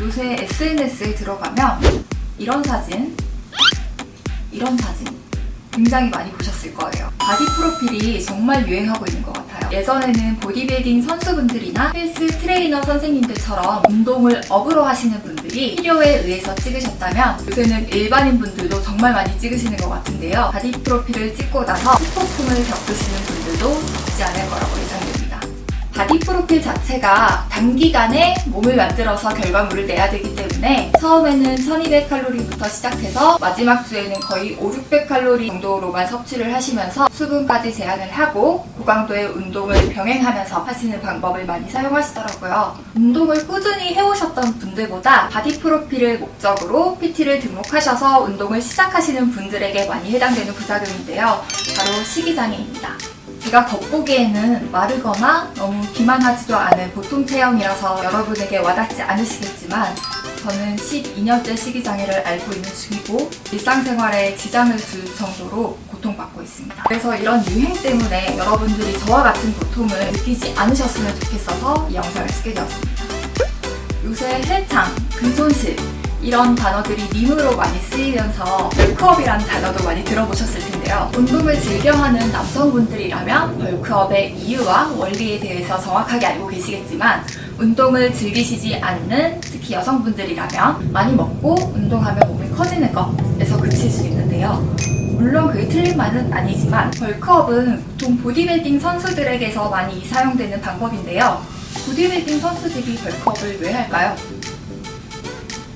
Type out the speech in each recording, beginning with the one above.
요새 SNS에 들어가면 이런 사진, 이런 사진 굉장히 많이 보셨을 거예요. 바디 프로필이 정말 유행하고 있는 것 같아요. 예전에는 보디빌딩 선수분들이나 헬스 트레이너 선생님들처럼 운동을 업으로 하시는 분들이 필요에 의해서 찍으셨다면 요새는 일반인 분들도 정말 많이 찍으시는 것 같은데요. 바디 프로필을 찍고 나서 후폭풍을 겪으시는 분들도 적지 않을 거라고 예상됩니다. 바디 프로필 자체가 단기간에 몸을 만들어서 결과물을 내야 되기 때문에 처음에는 1200칼로리부터 시작해서 마지막 주에는 거의 5, 600칼로리 정도로만 섭취를 하시면서 수분까지 제한을 하고 고강도의 운동을 병행하면서 하시는 방법을 많이 사용하시더라고요. 운동을 꾸준히 해오셨던 분들보다 바디 프로필을 목적으로 PT를 등록하셔서 운동을 시작하시는 분들에게 많이 해당되는 부작용인데요. 바로 식이장애입니다. 제가 겉보기에는 마르거나 너무 비만하지도 않은 보통 체형이라서 여러분에게 와닿지 않으시겠지만 저는 12년째 식이장애를 앓고 있는 중이고 일상생활에 지장을 줄 정도로 고통받고 있습니다. 그래서 이런 유행 때문에 여러분들이 저와 같은 고통을 느끼지 않으셨으면 좋겠어서 이 영상을 찍게 되었습니다. 요새 헬창, 근손실 이런 단어들이 밈으로 많이 쓰이면서 벌크업이라는 단어도 많이 들어보셨을 텐데요. 운동을 즐겨하는 남성분들이라면 벌크업의 이유와 원리에 대해서 정확하게 알고 계시겠지만 운동을 즐기시지 않는 특히 여성분들이라면 많이 먹고 운동하면 몸이 커지는 것에서 그칠 수 있는데요. 물론 그게 틀린 말은 아니지만 벌크업은 보통 보디빌딩 선수들에게서 많이 사용되는 방법인데요. 보디빌딩 선수들이 벌크업을 왜 할까요?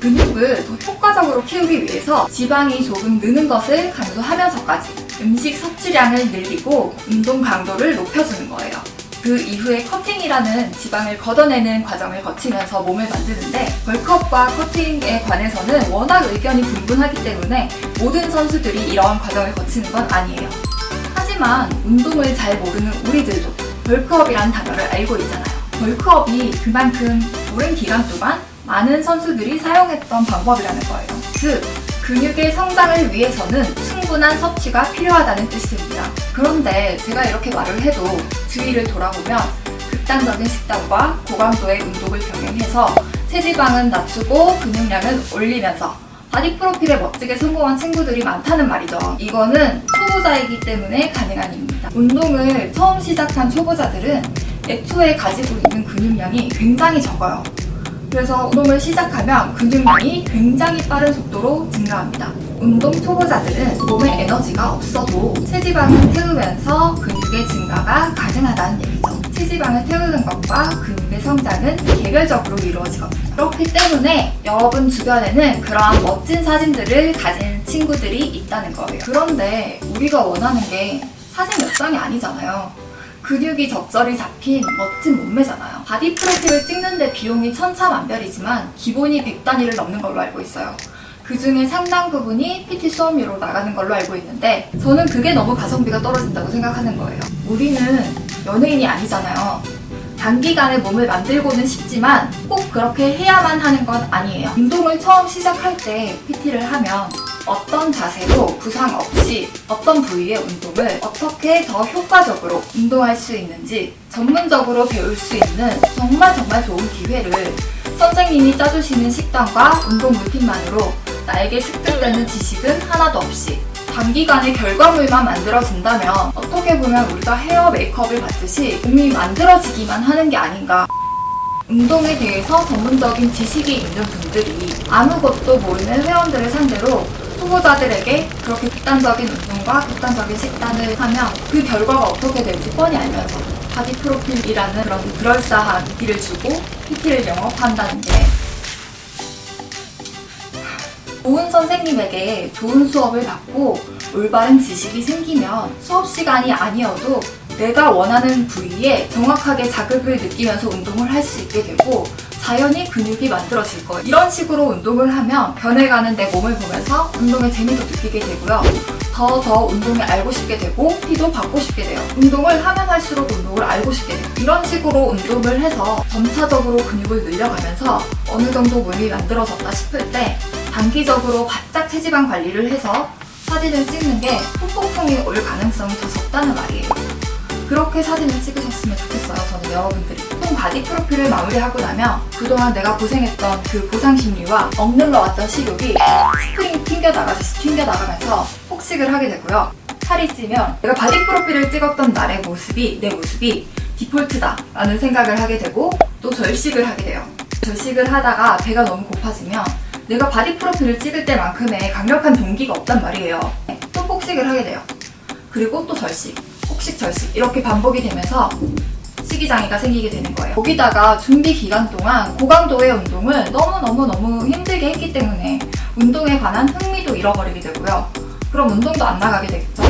근육을 더 효과적으로 키우기 위해서 지방이 조금 느는 것을 감소하면서까지 음식 섭취량을 늘리고 운동 강도를 높여주는 거예요. 그 이후에 커팅이라는 지방을 걷어내는 과정을 거치면서 몸을 만드는데 벌크업과 커팅에 관해서는 워낙 의견이 분분하기 때문에 모든 선수들이 이러한 과정을 거치는 건 아니에요. 하지만 운동을 잘 모르는 우리들도 벌크업이라는 단어를 알고 있잖아요. 벌크업이 그만큼 오랜 기간 동안 많은 선수들이 사용했던 방법이라는 거예요. 즉, 근육의 성장을 위해서는 충분한 섭취가 필요하다는 뜻입니다. 그런데 제가 이렇게 말을 해도 주위를 돌아보면 극단적인 식단과 고강도의 운동을 병행해서 체지방은 낮추고 근육량은 올리면서 바디 프로필에 멋지게 성공한 친구들이 많다는 말이죠. 이거는 초보자이기 때문에 가능한 일입니다. 운동을 처음 시작한 초보자들은 애초에 가지고 있는 근육량이 굉장히 적어요. 그래서 운동을 시작하면 근육량이 굉장히 빠른 속도로 증가합니다. 운동 초보자들은 몸에 에너지가 없어도 체지방을 태우면서 근육의 증가가 가능하다는 얘기죠. 체지방을 태우는 것과 근육의 성장은 개별적으로 이루어지거든요. 그렇기 때문에 여러분 주변에는 그러한 멋진 사진들을 가진 친구들이 있다는 거예요. 그런데 우리가 원하는 게 사진 몇 장이 아니잖아요. 근육이 적절히 잡힌 멋진 몸매잖아요. 바디 프로필을 찍는데 비용이 천차만별이지만 기본이 100 단위를 넘는 걸로 알고 있어요. 그 중에 상당 부분이 PT 수업료로 나가는 걸로 알고 있는데 저는 그게 너무 가성비가 떨어진다고 생각하는 거예요. 우리는 연예인이 아니잖아요. 단기간에 몸을 만들고는 싶지만 꼭 그렇게 해야만 하는 건 아니에요. 운동을 처음 시작할 때 PT를 하면 어떤 자세로 부상 없이 어떤 부위의 운동을 어떻게 더 효과적으로 운동할 수 있는지 전문적으로 배울 수 있는 정말 정말 좋은 기회를 선생님이 짜주시는 식단과 운동 루틴만으로 나에게 습득되는 지식은 하나도 없이 단기간에 결과물만 만들어진다면 어떻게 보면 우리가 헤어 메이크업을 받듯이 몸이 만들어지기만 하는 게 아닌가. 운동에 대해서 전문적인 지식이 있는 분들이 아무것도 모르는 회원들을 상대로 초보자들에게 그렇게 극단적인 운동과 극단적인 식단을 하면 그 결과가 어떻게 될지 뻔히 알면서 바디 프로필이라는 그런 그럴싸한 길을 주고 PT를 영업한다는 게 좋은 선생님에게 좋은 수업을 받고 올바른 지식이 생기면 수업 시간이 아니어도 내가 원하는 부위에 정확하게 자극을 느끼면서 운동을 할 수 있게 되고 자연히 근육이 만들어질 거예요. 이런 식으로 운동을 하면 변해가는 내 몸을 보면서 운동의 재미도 느끼게 되고요. 더더 운동을 알고 싶게 되고 피도 받고 싶게 돼요. 운동을 하면 할수록 운동을 알고 싶게 돼요. 이런 식으로 운동을 해서 점차적으로 근육을 늘려가면서 어느 정도 몸이 만들어졌다 싶을 때 단기적으로 바짝 체지방 관리를 해서 사진을 찍는 게 폭폭풍이 올 가능성이 더 적다는 말이에요. 그렇게 사진을 찍으셨으면 좋겠어요. 저는 여러분들이. 또 최종 바디 프로필을 마무리하고 나면 그동안 내가 고생했던 그 보상 심리와 억눌러 왔던 식욕이 스프링 튕겨 나가듯이 튕겨 나가면서 폭식을 하게 되고요. 살이 찌면 내가 바디 프로필을 찍었던 날의 모습이 내 모습이 디폴트다 라는 생각을 하게 되고 또 절식을 하게 돼요. 절식을 하다가 배가 너무 고파지면 내가 바디 프로필을 찍을 때만큼의 강력한 동기가 없단 말이에요. 또 폭식을 하게 돼요. 그리고 또 절식, 폭식 절식 이렇게 반복이 되면서 식이장애가 생기게 되는 거예요. 거기다가 준비 기간 동안 고강도의 운동을 너무너무너무 힘들게 했기 때문에 운동에 관한 흥미도 잃어버리게 되고요. 그럼 운동도 안 나가게 되겠죠.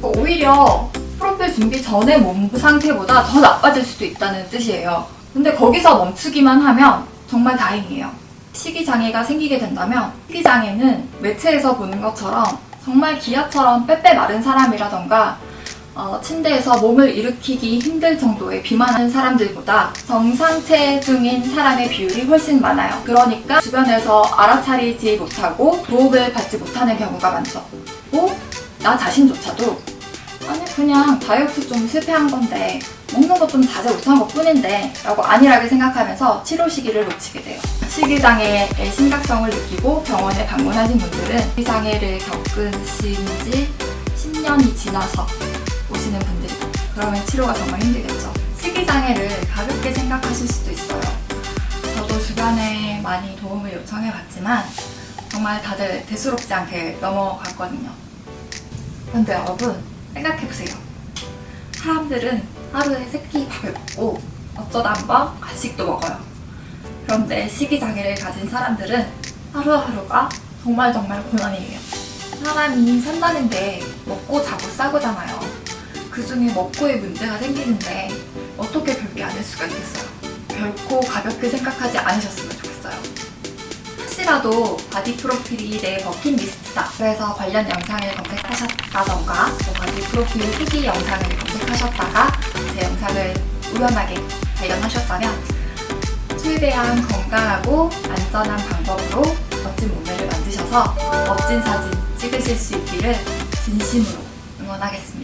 오히려 프로필 준비 전의 몸 상태보다 더 나빠질 수도 있다는 뜻이에요. 근데 거기서 멈추기만 하면 정말 다행이에요. 식이장애가 생기게 된다면 식이장애는 매체에서 보는 것처럼 정말 기아처럼 빼빼 마른 사람이라던가 어, 침대에서 몸을 일으키기 힘들 정도의 비만한 사람들보다 정상 체중인 사람의 비율이 훨씬 많아요. 그러니까 주변에서 알아차리지 못하고 도움을 받지 못하는 경우가 많죠. 또, 나 자신조차도 아니 그냥 다이어트 좀 실패한 건데 먹는 거좀 자제 못한 것 뿐인데 라고 안일하게 생각하면서 치료 시기를 놓치게 돼요. 식이장애의 심각성을 느끼고 병원에 방문하신 분들은 식이장애를 겪으신 지 10년이 지나서 오시는 분들이 그러면 치료가 정말 힘들겠죠. 식이장애를 가볍게 생각하실 수도 있어요. 저도 주변에 많이 도움을 요청해 봤지만 정말 다들 대수롭지 않게 넘어갔거든요. 근데 여러분 생각해보세요. 사람들은 하루에 세끼 밥을 먹고 어쩌다 한 번 간식도 먹어요. 그런데 식이장애를 가진 사람들은 하루하루가 정말 정말 고난이에요. 사람이 산다는 게 먹고 자고 싸고잖아요. 그 중에 먹고에 문제가 생기는데 어떻게 별게 아닐 수가 있겠어요. 결코 가볍게 생각하지 않으셨으면 좋겠어요. 혹시라도 바디 프로필이 내 버킷리스트다. 그래서 관련 영상을 검색하셨다던가 또 바디 프로필 후기 영상을 검색하셨다가 제 영상을 우연하게 발견하셨다면 최대한 건강하고 안전한 방법으로 멋진 몸매를 만드셔서 멋진 사진 찍으실 수 있기를 진심으로 응원하겠습니다.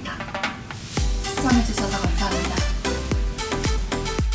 시청해주셔서 감사합니다.